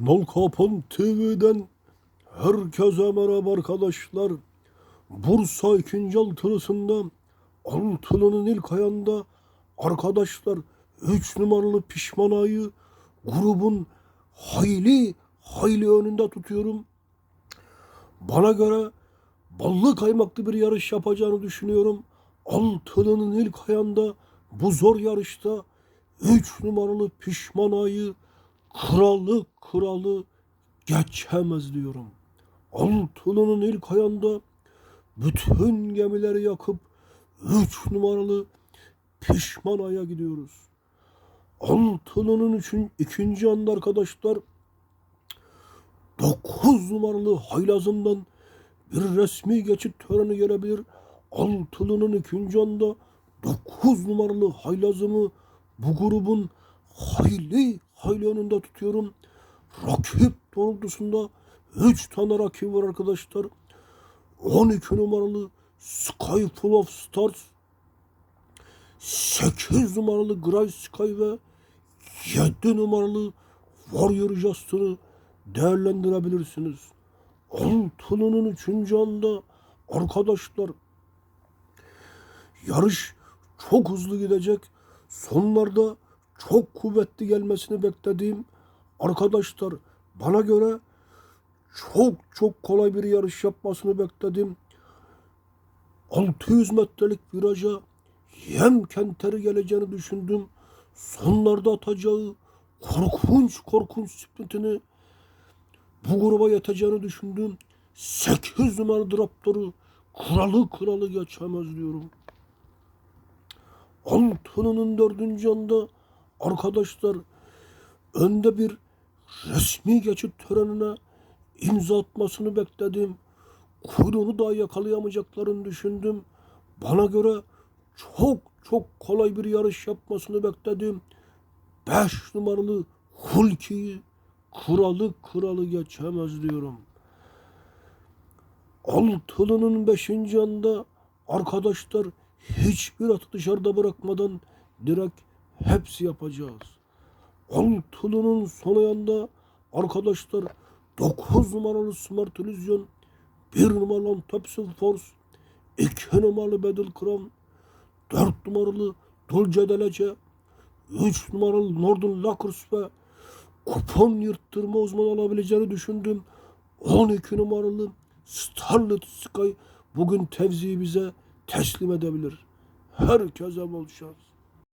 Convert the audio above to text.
Nal Kapan TV'den herkese merhaba arkadaşlar. Bursa 2. altılısında altılının ilk ayında arkadaşlar 3 numaralı pişman ayı grubun hayli hayli önünde tutuyorum. Bana göre ballı kaymaklı bir yarış yapacağını düşünüyorum. Altılının ilk ayında bu zor yarışta 3 numaralı pişman ayı kralı kralı geçemez diyorum. Altılı'nın ilk ayında bütün gemileri yakıp 3 numaralı pişman aya gidiyoruz. Altılı'nın üçün, ikinci anda arkadaşlar 9 numaralı haylazından bir resmi geçit töreni gelebilir. Altılı'nın ikinci anda 9 numaralı haylazımı bu grubun hayli hayli önünde tutuyorum. Rakip doğrultusunda 3 tane rakip var arkadaşlar. 12 numaralı Sky Full of Stars, 8 numaralı Grey Sky ve 7 numaralı Warrior Justin'ı değerlendirebilirsiniz. Altılının üçüncü anda arkadaşlar yarış çok hızlı gidecek. Sonlarda çok kuvvetli gelmesini beklediğim arkadaşlar bana göre çok çok kolay bir yarış yapmasını bekledim. 600 metrelik viraja yem kenteri geleceğini düşündüm. Sonlarda atacağı korkunç korkunç sprintini bu gruba yeteceğini düşündüm. 8 numaralı draptoru kralı kralı geçemez diyorum. Altınının dördüncü anda arkadaşlar önde bir resmi geçit törenine imza atmasını bekledim. Kuyruğunu daha yakalayamayacaklarını düşündüm. Bana göre çok çok kolay bir yarış yapmasını bekledim. Beş numaralı Hulki'yi kralı kralı geçemez diyorum. Altılı'nın beşinci anda arkadaşlar hiçbir atı dışarıda bırakmadan direkt hepsi yapacağız. Altılı'nın son ayında arkadaşlar 9 numaralı Smart Illusion, 1 numaralı Topsil Force, 2 numaralı Battle Crown, 4 numaralı Dulce Delece, 3 numaralı Northern Lockers ve kupon yırttırma uzmanı olabileceğini düşündüm. 12 numaralı Starlit Sky bugün tevziyi bize teslim edebilir. Herkese bol şans.